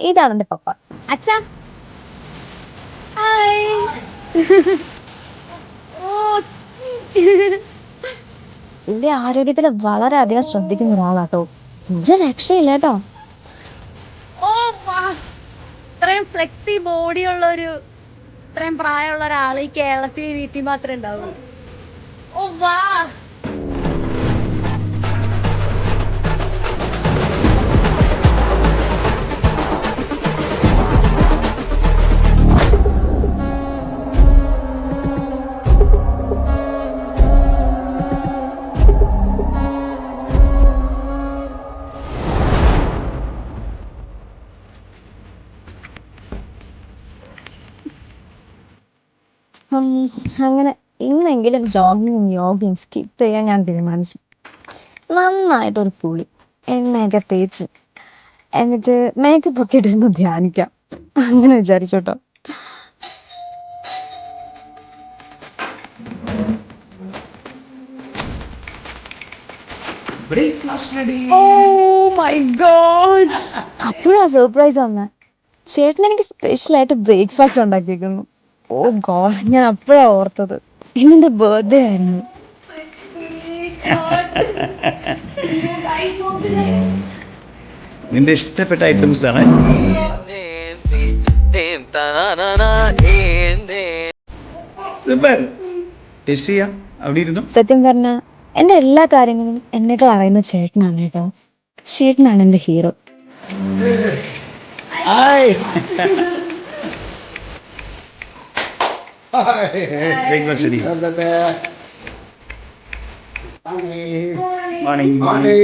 ഇതാണ് എന്റെ പപ്പ. അച്ഛ. ഹായ്. ഓ. ആരോഗ്യത്തിൽ വളരെയധികം ശ്രദ്ധിക്കുന്ന ഒരാളാട്ടോ. ഒരു രക്ഷയില്ല കേട്ടോ. ഓ ഇത്രയും ഫ്ലെക്സി ബോഡി ഉള്ള ഒരു ഇത്രയും പ്രായമുള്ള ഒരാൾ ഈ കേരളത്തിൽ വീട്ടിൽ മാത്രമേ ഉണ്ടാവുള്ളൂ. ഓ വാ. അങ്ങനെ ഇന്നെങ്കിലും ജോഗിങ് യോഗയും സ്കിപ്പ് ചെയ്യാൻ ഞാൻ തീരുമാനിച്ചു. നന്നായിട്ടൊരു പുളി എണ്ണയൊക്കെ തേച്ച്. എന്നിട്ട് മേക്കപ്പ് ഒക്കെ ഇട്ടിരുന്ന് ധ്യാനിക്കാം. അങ്ങനെ വിചാരിച്ചോട്ടോ ഗോഡ് അപ്പോഴാ സർപ്രൈസ് വന്നേ. ചേട്ടൻ എനിക്ക് സ്പെഷ്യൽ ആയിട്ട് ബ്രേക്ക്ഫാസ്റ്റ് ഉണ്ടാക്കിയിരിക്കുന്നു ഓ ഗോഡ് ഞാൻ അപ്പോഴാ ഓർത്തത്. ഇന്നെന്റെ ബർത്ത്ഡേ ആയിരുന്നു. നിന്റെ ഇഷ്ടപ്പെട്ട ഐറ്റംസ് ആണ്. സത്യം പറഞ്ഞ എന്റെ എല്ലാ കാര്യങ്ങളും എന്നേക്കാൾ അറിയുന്ന ചേട്ടനാണ് കേട്ടോ. ചേട്ടനാണ് എന്റെ hero. Hi breakfast ready morning ഛെ,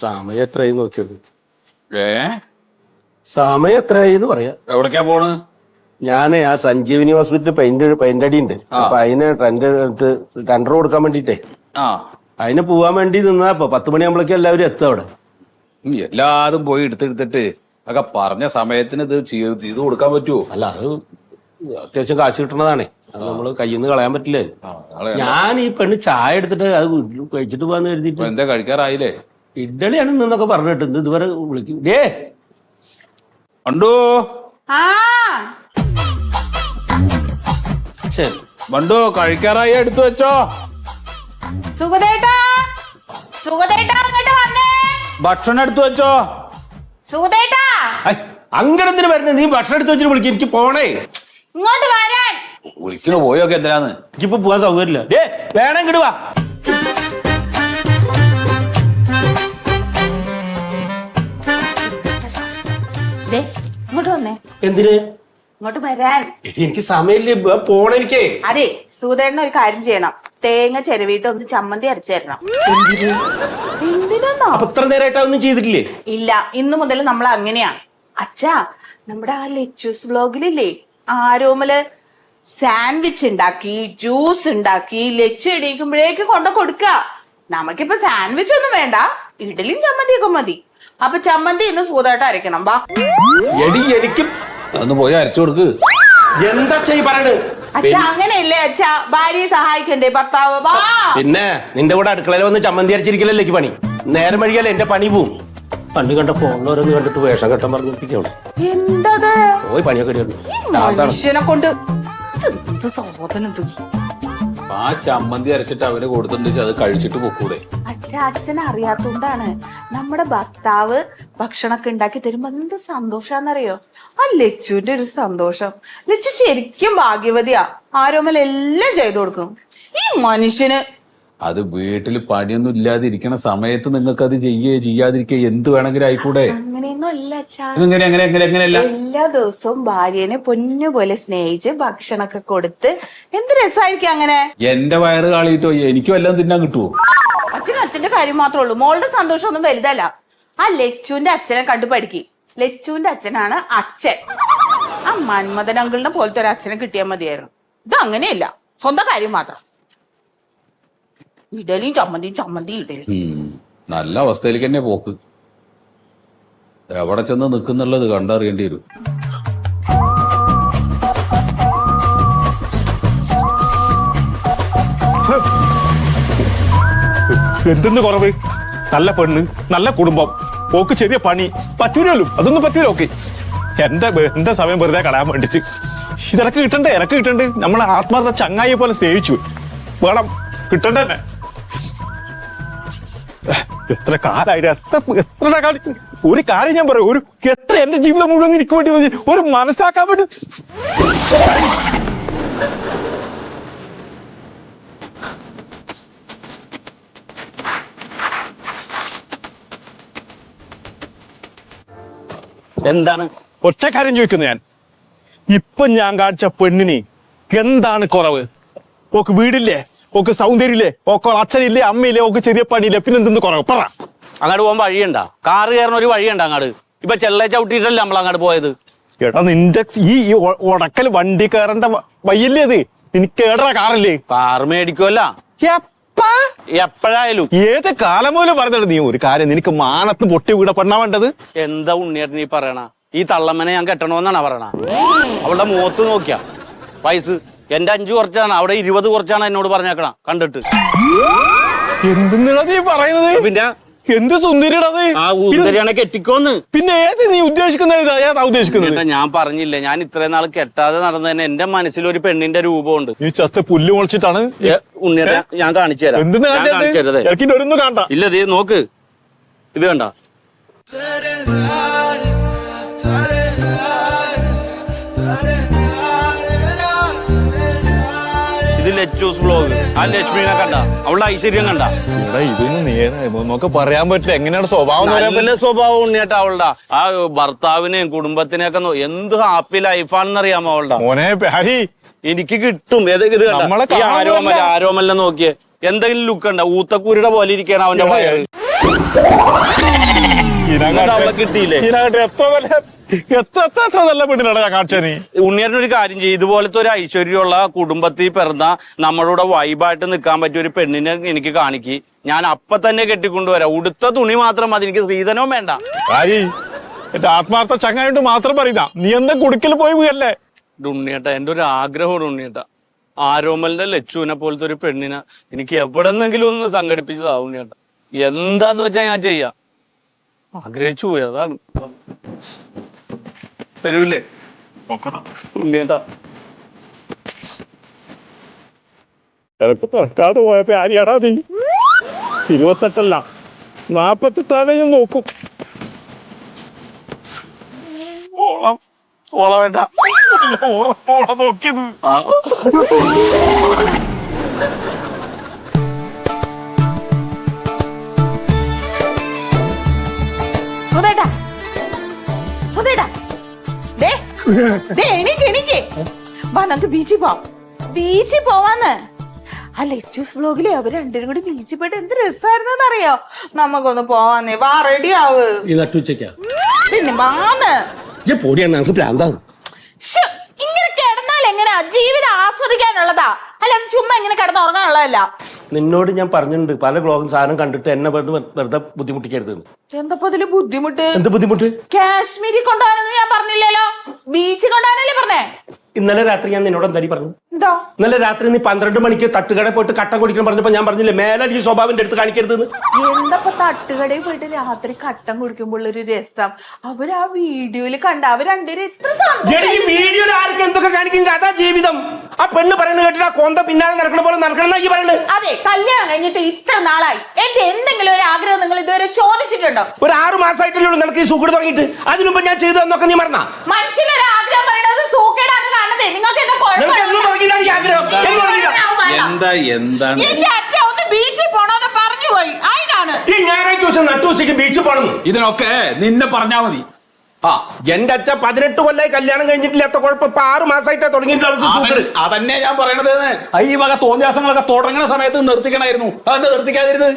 സമയം എത്രയായി നോക്കിയത് ഏ? സമയം എത്രയായിന്ന് പറയാ. എവിടേക്കാ പോണ്? ഞാൻ ആ സഞ്ജീവിനി ഹോസ്പിറ്റലിൽ പെയിന്റ് പെയിന്റ് അടി ഉണ്ട് അപ്പൊ അതിന് ടെൻഡർ എടുത്ത് ടെൻഡർ കൊടുക്കാൻ വേണ്ടിട്ടേ. ആ. അതിന് പോവാൻ വേണ്ടി നിന്നാ ഇപ്പൊ പത്ത് മണിയാകുമ്പോഴേക്കും എല്ലാവരും എത്തും അവിടെ. എല്ലാതും പോയി എടുത്തെടുത്തിട്ട് ഒക്കെ പറഞ്ഞ സമയത്തിന് ഇത് ചെയ്ത് ചെയ്ത് കൊടുക്കാൻ പറ്റുമോ അല്ല അത് അത്യാവശ്യം കാശ് കിട്ടണതാണേ അത് നമ്മൾ കയ്യിൽ നിന്ന് കളയാൻ പറ്റില്ലേ? ആ, ഞാൻ ഈ പെണ്ണ് ചായ എടുത്തിട്ട് അത് കഴിച്ചിട്ട് പോവാന്ന് കരുതിട്ട് എന്താ കഴിക്കാറായില്ലേ? ഇഡ്ഡലിയാണ് നിന്നൊക്കെ പറഞ്ഞിട്ടുണ്ട് ഇത് ഇതുവരെ വിളിക്കും. ഡേ കണ്ടോ. ആ. ശരി. മണ്ടു കഴിക്കാറായി എടുത്തു വെച്ചോ. സുഗതേട്ടാ സുഗതേട്ടാ അങ്ങോട്ട് വന്നേ. ഭക്ഷണം എടുത്തു വെച്ചോ. സുഗതേട്ടാ. അങ്ങനെന്തിനു വരുന്നത് നീ ഭക്ഷണം എടുത്തു വെച്ചിട്ട് വിളിക്കും എനിക്ക് പോണേ. ഇങ്ങോട്ട് വരാൻ. വിളിക്കണ പോയൊക്കെ എന്തിനാന്ന്? എനിക്കിപ്പോ പോകാൻ സൗകര്യമില്ല. ഡേ വേണം ഇങ്ങട് വാ. ദേ ഇങ്ങോട്ട് വന്നേ. എന്തിന്? ഇങ്ങോട്ട് വരാൻ. എടി, എനിക്ക് സമയമില്ല പോണെനിക്കേ അതെ സൂതേടന ഒരു കാര്യം ചെയ്യണം. തേങ്ങ ചെരവിട്ട് ഒന്ന് ചമ്മന്തി അരച്ചു തരണം. എന്തിനാന്നോ? അപ്പൊ ഇത്ര നേരമായിട്ട് അതൊന്നും ചെയ്തിട്ടില്ലേ? ഇല്ല ഇന്നു മുതൽ നമ്മൾ അങ്ങനെയാ അച്ഛാ നമ്മുടെ ആ ലെച്ചൂസ് ബ്ലോഗിലില്ലേ? ആരോമൽ സാൻഡ്വിച്ച് ഉണ്ടാക്കി ജ്യൂസ് ഉണ്ടാക്കി ലച്ചു എണീക്കുമ്പോഴേക്ക് കൊണ്ട കൊടുക്ക നമുക്കിപ്പോ സാൻഡ്വിച്ച് ഒന്നും വേണ്ട ഇഡലിയും ചമ്മന്തിയൊക്കെ മതി. അപ്പൊ ചമ്മന്തി ഇന്ന് സൂതായിട്ട് അരയ്ക്കണം വാ. എടി എനിക്ക് അതൊന്ന് പോയി അരച്ചു കൊടുക്ക്. എന്താ ചെയ് പറയണ് അച്ഛ അങ്ങനെയല്ലേ അച്ഛ ഭാര്യയെ സഹായിക്കണ്ടേ ഭർത്താവ്? വാ. പിന്നെ നിന്റെ കൂടെ അടുക്കളയിൽ വന്ന് ചമ്മന്തി അരച്ചിരിക്കലല്ലേക്ക് പണി? നേരം വഴിയല്ലേ എന്റെ പണി പോവും. പണ്ട് കണ്ട ഫോണിൽ ഓരോന്ന് കണ്ടിട്ട് വേഷം കെട്ടം പറഞ്ഞിരിക്കണം എന്തത്? പോയി പണിയൊക്കെ മനുഷ്യനെ കൊണ്ട്? ആ ചമ്മന്തി അരച്ചിട്ട് അവന് കൊടുത്തിട്ടുണ്ട് അത് കഴിച്ചിട്ട് പൊക്കൂടെ. അച്ഛ അച്ഛ അച്ഛൻ അറിയാത്തോണ്ടാണ് നമ്മുടെ ഭർത്താവ് ഭക്ഷണമൊക്കെ ഉണ്ടാക്കി തരുമ്പോ എന്ത് സന്തോഷാന്നറിയോ? ആ ലച്ചുവിന്റെ ഒരു സന്തോഷം. ലച്ചു ശരിക്കും ഭാഗ്യവതിയാ. ആരോമൽ എല്ലാം ചെയ്തു കൊടുക്കും. ഈ മനുഷ്യന് അത് വീട്ടിൽ പണിയൊന്നും ഇല്ലാതിരിക്കണ സമയത്ത് നിങ്ങൾക്ക് അത് ചെയ്യേ ചെയ്യാതിരിക്കേ എന്ത് വേണമെങ്കിലും ആയിക്കൂടെ? അങ്ങനെയൊന്നും അല്ല അച്ഛാ. എങ്ങനെ എങ്ങനെ എങ്ങനെ എങ്ങനെയല്ല? എല്ലാ ദിവസവും ഭാര്യനെ പൊന്നുപോലെ സ്നേഹിച്ച് ഭക്ഷണമൊക്കെ കൊടുത്ത് എന്ത് രസമായിരിക്കും അങ്ങനെ? എന്റെ വയറ് കാളിയിട്ടോ എനിക്കും എല്ലാം തിന്നാൻ കിട്ടുവോ? അച്ഛനും അച്ഛന്റെ കാര്യം മാത്രമേ ഉള്ളൂ. മോളുടെ സന്തോഷം ഒന്നും വലുതല്ല. ആ ലച്ചുവിന്റെ അച്ഛനെ കണ്ടു പഠിക്കി. ലച്ചുവിന്റെ അച്ഛനാണ് അച്ഛൻ. ആ മന്മഥൻ അങ്കിളിനെ പോലത്തെ ഒരു അച്ഛനെ കിട്ടിയാൽ മതിയായിരുന്നു. ഇത് അങ്ങനെയല്ല. സ്വന്തം കാര്യം മാത്രം. ഇഡലിയും ചമ്മന്തിയും ചമ്മന്തിയും ഇഡലി. നല്ല അവസ്ഥയിലേക്ക് തന്നെ പോക്ക്. എവിടെ ചെന്ന് നിൽക്കുന്നുള്ളത് കണ്ടറിയേണ്ടി വരും. എന്തെന്ന് കുറവ്? നല്ല പെണ്ണ് നല്ല കുടുംബം. ഓക്ക് ചെറിയ പണി. പറ്റൂലല്ലോ. അതൊന്നും പറ്റൂല ഓക്കെ. എന്റെ എന്റെ സമയം വെറുതെ കളയാൻ വേണ്ടിട്ട്. ഇതെനക്ക് കിട്ടണ്ടേ? എനക്ക് കിട്ടണ്ട്. നമ്മളെ ആത്മാർത്ഥ ചങ്ങായിയെ പോലെ സ്നേഹിച്ചു. വേണം. കിട്ടണ്ടേ. എത്ര കാലായിട്ട് എത്ര എത്ര കാലം? ഒരു കാര്യം ഞാൻ പറയാം. ഒരു എത്ര എന്റെ ജീവിതം മുഴുവൻ എനിക്ക് വേണ്ടി വന്നു ഒരു മനസ്സിലാക്കാൻ വേണ്ടി എന്താണ്? ഒറ്റ കാര്യം ചോദിക്കുന്നു ഞാൻ. ഇപ്പൊ ഞാൻ കാണിച്ച പെണ്ണിന് എന്താണ് കുറവ്? ഓക്ക് വീടില്ലേ? ഓക്ക് സൗന്ദര്യമില്ലേ? ഓക്ക് അച്ഛനില്ലേ അമ്മയില്ലേ ഓക്ക് ചെറിയ പണിയില്ലേ പിന്നെ എന്തെന്ന് കുറവ്? പറ. അങ്ങോട്ട് പോകാൻ വഴിയുണ്ട? കാറ് കയറുന്ന ഒരു വഴിയുണ്ട അങ്ങോട്ട് ഇപ്പൊ ചെള്ള ചവിട്ടിയിട്ടല്ലേ നമ്മൾ അങ്ങോട്ട് പോയത്? എടാ നിന്റെ ഈ ഉടക്കൽ വണ്ടി കയറേണ്ട വയ്യല്ലേ അത്? നിനക്ക് ഏടാ കാറല്ലേ? കാറ് മേടിക്കുമല്ല എപ്പാ? എപ്പോഴായാലും. ഏത് കാലം പോലും പറഞ്ഞിട്ട് നീ? ഒരു കാര്യം നിനക്ക് മാനത്ത് പൊട്ടി വീട പെണ്ണാ വേണ്ടത്? എന്താ ഉണ്ണിയേട്ടൻ ഈ പറയണ? ഈ തള്ളമ്മനെ ഞാൻ കെട്ടണമെന്നാണ് പറയണ? അവളുടെ മുഖത്ത് നോക്കിയ. വയസ്സ് എന്റെ അഞ്ചു കുറച്ചാണ്. അവിടെ ഇരുപത് കുറച്ചാണ് എന്നോട് പറഞ്ഞേക്കണ. കണ്ടിട്ട്. എന്തിനാ നീ പറയുന്നത്? പിന്നെ എന്ത് സുന്ദരിടത് ആ സുന്ദരിയാണ് കെട്ടിക്കോന്ന്. പിന്നെ ഏത് നീ ഉദ്ദേശിക്കുന്നത് ഏതാ? ഉദ്ദേശിക്കുന്നത്? ഞാൻ പറഞ്ഞില്ല ഞാൻ ഇത്രയും നാൾ കെട്ടാതെ നടന്നതിന് എന്റെ മനസ്സിൽ ഒരു പെണ്ണിന്റെ രൂപമുണ്ട്. ഈ ചത്ത പുല്ല് മുളച്ചിട്ടാണ്? ഉണ്ണിയുടെ ഞാൻ കാണിച്ചു തരാം. എന്തെന്ന് ഞാൻ കാണിച്ചു ഇല്ല ദേ നോക്ക്. ഇത് കണ്ട. ഇത് ലച്ചൂസ് ബ്ലോഗ് ആ ലക്ഷ്മിനെ കണ്ട? അവളുടെ ഐശ്വര്യം കണ്ട? നേരെ നമുക്ക് പറയാൻ പറ്റില്ല. എങ്ങനെയാണ് സ്വഭാവം നല്ല സ്വഭാവം ഉണ്ണിയേട്ടാ അവളുടെ. ആ ഭർത്താവിനെയും കുടുംബത്തിനെയൊക്കെ എന്ത് ഹാപ്പി ലൈഫാണെന്ന് അറിയാമോ അവളുടെ? മോനെ ഹരി. എനിക്ക് കിട്ടും. ആരോമല്ല ആരോമല്ല നോക്കിയേ. എന്തെങ്കിലും ലുക്ക് ഉണ്ട ഊത്തക്കൂരിയുടെ പോലെ ഇരിക്കണം അവന്റെ അവളെ കിട്ടിയില്ലേ? എത്ര നല്ല എത്ര എത്ര എത്ര നല്ല പെണ്ണിനാണ് ഞാൻ ഉണ്ണിയേട്ടൻ ഒരു കാര്യം ചെയ്യും. ഇതുപോലത്തെ ഒരു ഐശ്വര്യമുള്ള കുടുംബത്തിൽ പിറന്ന നമ്മളുടെ വൈബായിട്ട് നിൽക്കാൻ പറ്റിയ ഒരു പെണ്ണിനെ എനിക്ക് കാണിക്ക്. ഞാൻ അപ്പൊ തന്നെ കെട്ടിക്കൊണ്ടുവരാം. ഉടുത്ത തുണി മാത്രം മതി. എനിക്ക് സ്ത്രീധനവും വേണ്ട. എന്റെ ആത്മാർത്ഥ ചങ്ങായിട്ട് മാത്രം പറയുന്ന നീ എന്താ കുടുക്കിൽ പോയി വീയല്ലേ ഇത് ഉണ്ണിയേട്ട എന്റെ ഒരു ആഗ്രഹമാണ് ഉണ്ണിയേട്ട. ആരോമലിന്റെ ലച്ചുവിനെ പോലത്തെ ഒരു പെണ്ണിനെ എനിക്ക് എവിടെന്നെങ്കിലും ഒന്ന് സംഘടിപ്പിച്ചതാ ഉണ്ണിയേട്ട. എന്താന്ന് വെച്ചാ ഞാൻ ചെയ്യാം? ആഗ്രഹിച്ചു പോയി. അതാണ് തരൂല്ലേ എനക്ക് തുറക്കാതെ പോയപ്പോ ആര്യാടാ നീ? ഇരുപത്തെട്ടല്ല. നാപ്പത്തെട്ടാണ് ഞാൻ നോക്കും. ഓളം. ഓളം വേണ്ട. ഓളെ- ഓളെ നോക്കിയത്. എണീക്ക് എണീക്ക്. വാ നമുക്ക് ബീച്ചിൽ പോവാം. ബീച്ചിൽ പോവാന്ന്. ആ ലെച്ചൂസ് വ്ലോഗിലെ അവർ രണ്ടുപേരും കൂടി ബീച്ചിൽ പോയിട്ട് എന്ത് രസമായിരുന്നു അറിയോ നമുക്കൊന്ന് പോവാന്നേ. വാ റെഡി ആവ്. ഈ നട്ടുച്ചയ്ക്കാ പിന്നെ വാന്ന്. പൊടിയാണ് നമുക്ക് പ്രാന്താണ് ഇങ്ങനെ കിടന്നാൽ എങ്ങനെയാ ജീവിതം ആസ്വദിക്കാനുള്ളതാ. അല്ല ചുമ്മാ ഇങ്ങനെ കിടന്ന് ഉറങ്ങാനുള്ളതല്ല. നിന്നോട് ഞാൻ പറഞ്ഞിട്ടുണ്ട്. പല ബ്ലോഗും സാധനം കണ്ടിട്ട് എന്നെ വെറുതെ വെറുതെ ബുദ്ധിമുട്ടിക്കരുത് എന്തപ്പോ ഇതിൽ ബുദ്ധിമുട്ട്? എന്ത് ബുദ്ധിമുട്ട്? കൊണ്ടുപോകാനൊന്നും ഞാൻ പറഞ്ഞില്ലല്ലോ. ബീച്ച് കൊണ്ടുപോകാനല്ലേ പറഞ്ഞേ? ഇന്നലെ രാത്രി ഞാൻ നിന്നോട് എന്തായി പറഞ്ഞു? എന്താ? ഇന്നലെ രാത്രി നീ പന്ത്രണ്ട് മണിക്ക് തട്ടുകട പോയിട്ട് കട്ട കുടിക്കണം പറഞ്ഞപ്പോ ഞാൻ പറഞ്ഞില്ലേ മേലെ ഈ സ്വഭാവം അടുത്ത് കാണിക്കരുത് എന്തപ്പോ തട്ടുകടയിൽ പോയിട്ട് രാത്രി കട്ടൻ കുടിക്കുമ്പോൾ ഒരു രസം. അവർ ആ വീഡിയോയിൽ കണ്ട അവർ രണ്ടുപേരും എത്ര വീഡിയോയിൽ ആർക്കും എന്തൊക്കെ കാണിക്കും? അതാ ജീവിതം. ആ പെണ്ണ് പറയുന്നത് കേട്ടിട്ട് ആ കൊന്ത പിന്നാലെ നടക്കണ പോലെ നടക്കണം ഈ പറയുന്നത്? അതെ കല്യാണം കഴിഞ്ഞിട്ട് ഇത്ര നാളായി. എന്റെ എന്തെങ്കിലും ഒരു ആഗ്രഹം നിങ്ങൾ ഇതുവരെ ചോദിച്ചിട്ടുണ്ടോ? ഒരു ആറു മാസമായിട്ടല്ലേ ഉള്ളൂ നിനക്ക് ഈ സുഖം തുടങ്ങിയിട്ട്. അതിനുമ്പ് ഞാൻ ചെയ്തു തന്നൊക്കെ നീ മറന്ന? മനുഷ്യനൊരു ആഗ്രഹം പറയുന്നത് സൂക്കേടാന്ന് കാണുന്നതേ നിങ്ങൾക്ക് എന്താ നിനക്ക് എന്ന് തുടങ്ങിയിട്ടാണ് ഈ ആഗ്രഹം. എന്ന് തുടങ്ങിയിട്ടാ? എന്താ എന്താണ്? എന്റെ അച്ഛൻ ഒന്ന് ബീച്ചിൽ പോണോന്ന് പറഞ്ഞു പോയി അതിനാണ് ഈ ഞായറാഴ്ച ദിവസം നട്ടുവശയ്ക്ക് ബീച്ചിൽ പോണെന്ന് ഇതിനൊക്കെ നിന്നെ പറഞ്ഞാ മതി. ആ. എന്റെ അച്ഛൻ പതിനെട്ട് കൊല്ലായി കല്യാണം കഴിഞ്ഞിട്ടില്ലാത്ത കുഴപ്പം ഇപ്പൊ ആറ് മാസമായിട്ടാ തുടങ്ങിയിട്ട് അവർക്ക് അതന്നെ- ഞാൻ പറയണത്. ഈ വക തോന്നിയാസങ്ങളൊക്കെ തുടങ്ങുന്ന സമയത്ത് നിർത്തിക്കണായിരുന്നു. അതെന്താ നിർത്തിക്കാതിരുന്നത്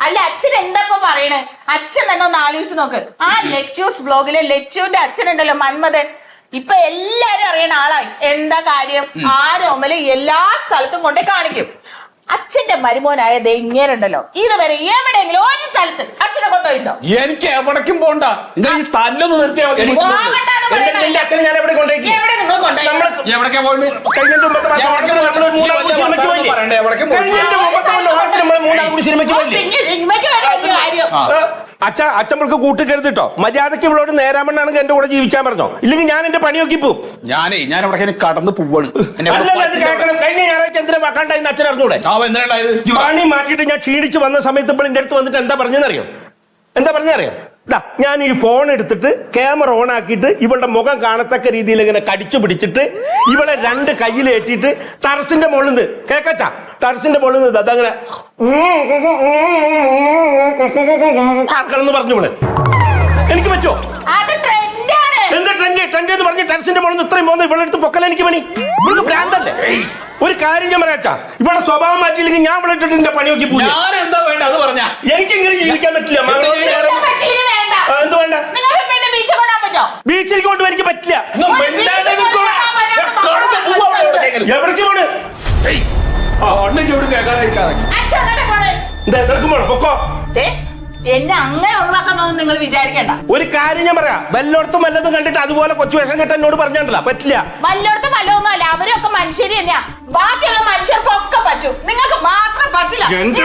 അല്ല അച്ഛൻ എന്താ ഇപ്പൊ പറയണേ? അച്ഛൻ തന്നെ ഒന്ന് ആലോചിച്ച് നോക്ക്. ആ ലെച്ചൂസ് ബ്ലോഗിലെ ലെച്ചുവിന്റെ അച്ഛനുണ്ടല്ലോ മന്മദൻ ഇപ്പൊ എല്ലാരും അറിയണ ആളായി എന്താ കാര്യം? ആ രോമൽ എല്ലാ സ്ഥലത്തും കൊണ്ടേ കാണിക്കും. അച്ഛന്റെ മരുമോനായ ഇങ്ങനെയുണ്ടല്ലോ ഇതുവരെ എവിടെയെങ്കിലും ഒരു സ്ഥലത്ത് അച്ഛനെ കൊണ്ടുപോയിട്ടോ എനിക്ക് എവിടേക്കും പോണ്ട. നിങ്ങൾ ഈ തല്ലൊന്ന് നിർത്തിയാ മതി. പോകണ്ടാന്ന് എന്റെ എന്റെ അച്ഛനെ ഞാൻ എവിടെ കൊണ്ടുപോയി എവിടെ നിങ്ങൾ കൊണ്ടുപോയി? നമ്മൾ എവിടേക്കാ പോയിട്ട് കഴിഞ്ഞ മുമ്പത്തെ മാസം എവിടേക്ക് ഓണത്തിന് നമ്മൾ മൂന്നാം കൂടി സിനിമയ്ക്ക് പോയില്ലേ? പറയണ്ടേ, എവിടേക്കും പോയി. കഴിഞ്ഞ മുമ്പത്തെ കൊല്ലം ഓണത്തിന് നമ്മൾ മൂന്നാം കൂടി സിനിമയ്ക്ക് പോയില്ലേ? പിന്നെ സിനിമയ്ക്ക് വരെ ഒരു കാര്യം. ഏ, അച്ഛ അച്ഛമ്മൾക്ക് കൂട്ടിക്കരുത് കേട്ടോ മര്യാദയ്ക്ക് ഇവളോട് നേരാമണ്ണാണെങ്കിൽ എന്റെ കൂടെ ജീവിച്ചാൻ പറഞ്ഞോ? ഇല്ലെങ്കിൽ ഞാൻ എന്റെ പണി നോക്കി പോവും. ഞാനേ ഞാൻ അവിടെ കടന്ന് പോവാണ്. കേൾക്കണം. കഴിഞ്ഞ ഞായറാഴ്ച എന്തിനാ വക്കാണ്ടായി അച്ഛൻ അറിഞ്ഞൂടെ ആ എന്തിനാണ്ടായത് പണി മാറ്റിയിട്ട് ഞാൻ ക്ഷീണിച്ച് വന്ന സമയത്ത് ഇപ്പോൾ എന്റെ അടുത്ത് വന്നിട്ട് എന്താ പറഞ്ഞെന്നറിയോ? എന്താ പറഞ്ഞറിയോ ഞാൻ ഈ ഫോൺ എടുത്തിട്ട് ക്യാമറ ഓൺ ആക്കിയിട്ട് ഇവളുടെ മുഖം കാണത്തക്ക രീതിയിൽ ഇങ്ങനെ കടിച്ചു പിടിച്ചിട്ട് ഇവളെ രണ്ട് കയ്യിലേറ്റിട്ട് ടറസിന്റെ മുകളിൽ കേക്കച്ച ടറസിന്റെ മുകളിൽ നിന്ന് അതങ്ങനെ ആർക്കണെന്ന് പറഞ്ഞു ഇവൾ. എനിക്ക് പറ്റുമോ അത് ട്രെൻഡാണ്. എന്താ ട്രെൻഡ്? ട്രെൻഡ് എന്ന് പറഞ്ഞ് ടെറസിന്റെ മുകളിൽ നിന്ന് ഇത്രയും പോകുന്ന ഇവളെടുത്ത് പൊക്കല എനിക്ക് പണി. ഇവൾക്ക് ഭ്രാന്തല്ലേ? ഒരു കാര്യം ഞാൻ പറയാച്ചാ ഇവളുടെ സ്വഭാവം മാറ്റിയില്ലെങ്കിൽ ഞാൻ വിളിച്ചിട്ട് എന്റെ പണി നോക്കി പോയി ഞാൻ എന്താ വേണ്ട അത് പറഞ്ഞ? എനിക്ക് ഇങ്ങനെ ജീവിക്കാൻ പറ്റില്ല മകളോട് നേരെ- പറ്റിയില്ല വേണ്ട ആ, എന്ത് വേണ്ട നിങ്ങൾക്ക് പിന്നെ ബീച്ച് കൊണ്ടാൻ പറ്റോ ബീച്ചിലേക്ക് കൊണ്ട് എനിക്ക് പറ്റില്ല. മിണ്ടാതെ നിൽക്കോടാ. എവിടേക്ക് പോണ് അണ്ണ ചൂട് കേൾക്കാനായിക്കാതെ അച്ഛൻ അങ്ങനെ പോണേ എന്താ നിനക്കും പോണോ? പൊക്കോ. ദേ, എന്നെ അങ്ങനെ ഒഴിവാക്കാന്നൊന്നും നിങ്ങൾ വിചാരിക്കണ്ട. ഒരു കാര്യം ഞാൻ പറയാം. വല്ലോടത്തും വല്ലതും കണ്ടിട്ട് അതുപോലെ കൊച്ചു വേഷം കെട്ട എന്നോട് പറഞ്ഞിട്ടില്ല പറ്റില്ല. വല്ലോടത്തും വല്ലതൊന്നും അല്ല. അവരൊക്കെ മനുഷ്യര് തന്നെയാ. ബാക്കിയുള്ള മനുഷ്യർക്കൊക്കെ പറ്റും. നിങ്ങൾക്ക് മാത്രം പറ്റില്ല. എന്റെ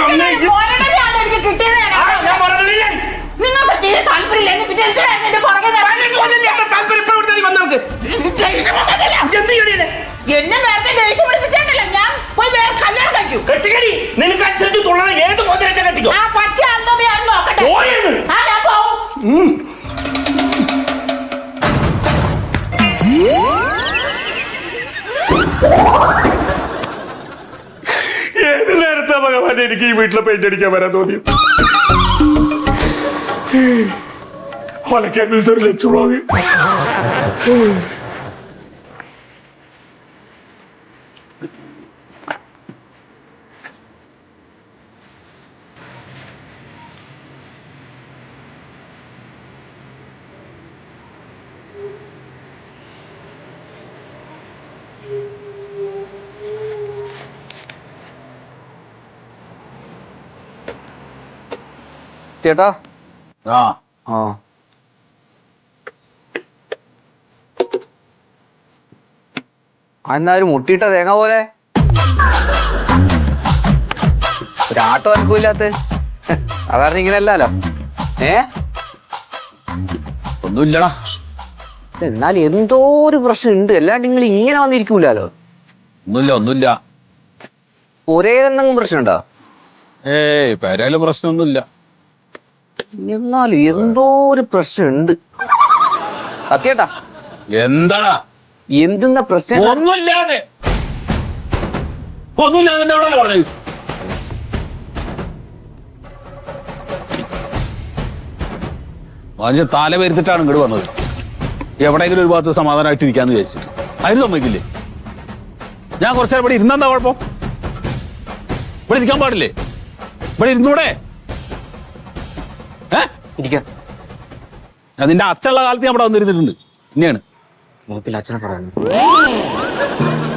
ഏത് നേരത്തെ ഭഗവാൻ എനിക്ക് ഈ വീട്ടിലെ പെയിന്റ് അടിക്കാൻ വരാൻ തോന്നി ഒലക്കാൻ വിളിച്ചൊരു ലച്ചുളോഗ് ചേട്ടാ? ആ. ആ. എന്നാലും മുട്ടിയിട്ട തേങ്ങ പോലെ? ഒരാട്ടോ അനക്കൂല്ലാത്ത അതാണ് ഇങ്ങനെ അല്ലല്ലോ. ഏ? ഒന്നുമില്ലടാ. എന്നാൽ എന്തോ ഒരു പ്രശ്നം ഉണ്ട് അല്ലാണ്ട് നിങ്ങൾ ഇങ്ങനെ വന്നിരിക്കൂലോ ഒന്നുമില്ല ഒന്നുമില്ല. ഒരേ എന്തെങ്കിലും പ്രശ്നമുണ്ടോ? ഏയ് പേരായാലും പ്രശ്നമൊന്നുമില്ല. എന്നാലും എന്തോ ഒരു പ്രശ്നമുണ്ട്. സത്യേട്ടാ. എന്താടാ? എന്തെന്ന പ്രശ്നം ഒന്നുമില്ലാതെ. ഒന്നുമില്ലാതെ പറഞ്ഞത്? മനുഷ്യ തല വരുത്തിട്ടാണ് ഇങ്ങോട്ട് വന്നത്. എവിടെയെങ്കിലും ഒരു ഭാഗത്ത് സമാധാനമായിട്ട് ഇരിക്കാന്ന് വിചാരിച്ചിട്ട്. അതിന് സമ്മതിക്കില്ലേ? ഞാൻ കുറച്ചേരം ഇവിടെ ഇരുന്നെന്താ കുഴപ്പം? ഇവിടെ ഇരിക്കാൻ പാടില്ലേ? ഇവിടെ ഇരുന്നൂടെ? ഇരിക്കാം. നിന്റെ അച്ഛനുള്ള കാലത്ത് ഞാൻ അവിടെ വന്നിരുന്നിട്ടുണ്ട്. ഇനിയാണ് അച്ഛനെ പറയാൻ